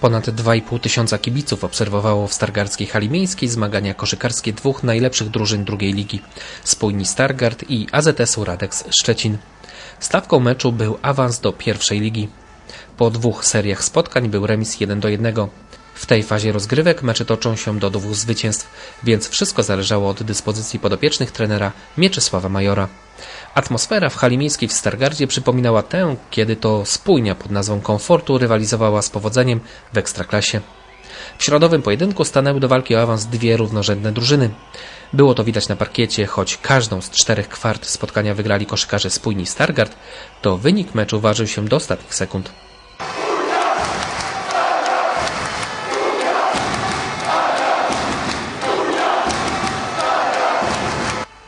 Ponad 2,5 tysiąca kibiców obserwowało w Stargardzkiej Hali Miejskiej zmagania koszykarskie dwóch najlepszych drużyn drugiej ligi Spójni Stargard i AZS-u Radex Szczecin. Stawką meczu był awans do pierwszej ligi. Po dwóch seriach spotkań był remis 1 do 1. W tej fazie rozgrywek mecze toczą się do dwóch zwycięstw, więc wszystko zależało od dyspozycji podopiecznych trenera Mieczysława Majora. Atmosfera w hali miejskiej w Stargardzie przypominała tę, kiedy to spójnia pod nazwą Komfortu rywalizowała z powodzeniem w Ekstraklasie. W środowym pojedynku stanęły do walki o awans dwie równorzędne drużyny. Było to widać na parkiecie, choć każdą z czterech kwart spotkania wygrali koszykarze spójni Stargard, to wynik meczu ważył się do ostatnich sekund.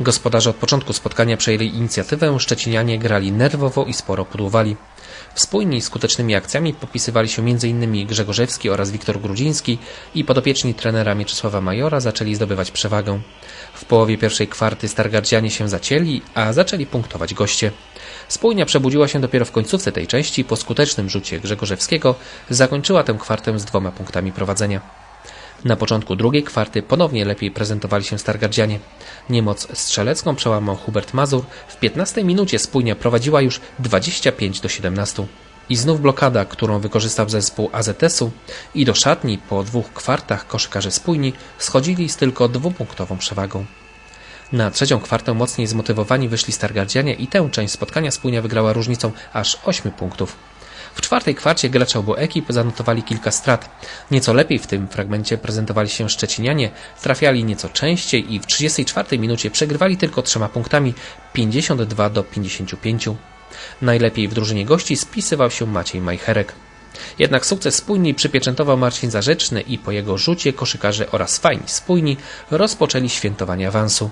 Gospodarze od początku spotkania przejęli inicjatywę, Szczecinianie grali nerwowo i sporo podłowali. Wspólni skutecznymi akcjami popisywali się m.in. Grzegorzewski oraz Wiktor Grudziński i podopieczni trenera Mieczysława Majora zaczęli zdobywać przewagę. W połowie pierwszej kwarty Stargardzianie się zacięli, a zaczęli punktować goście. Spójnia przebudziła się dopiero w końcówce tej części, po skutecznym rzucie Grzegorzewskiego zakończyła tę kwartę z dwoma punktami prowadzenia. Na początku drugiej kwarty ponownie lepiej prezentowali się Stargardzianie. Niemoc strzelecką przełamał Hubert Mazur. W 15 minucie spójnia prowadziła już 25 do 17. I znów blokada, którą wykorzystał zespół AZS-u i do szatni po dwóch kwartach koszykarze spójni schodzili z tylko dwupunktową przewagą. Na trzecią kwartę mocniej zmotywowani wyszli Stargardzianie i tę część spotkania spójnia wygrała różnicą aż 8 punktów. W czwartej kwarcie gracze obu ekip zanotowali kilka strat. Nieco lepiej w tym fragmencie prezentowali się Szczecinianie, trafiali nieco częściej i w 34 minucie przegrywali tylko trzema punktami 52 do 55. Najlepiej w drużynie gości spisywał się Maciej Majcherek. Jednak sukces spójni przypieczętował Marcin Zarzeczny i po jego rzucie koszykarze oraz fajni spójni rozpoczęli świętowanie awansu.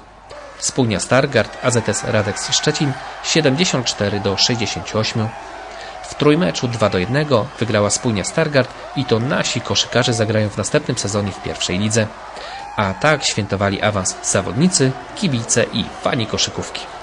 Spójnia Stargard, AZS Radex Szczecin 74 do 68. W trójmeczu 2 do 1 wygrała spójnia Stargard i to nasi koszykarze zagrają w następnym sezonie w pierwszej lidze. A tak świętowali awans zawodnicy, kibice i fani koszykówki.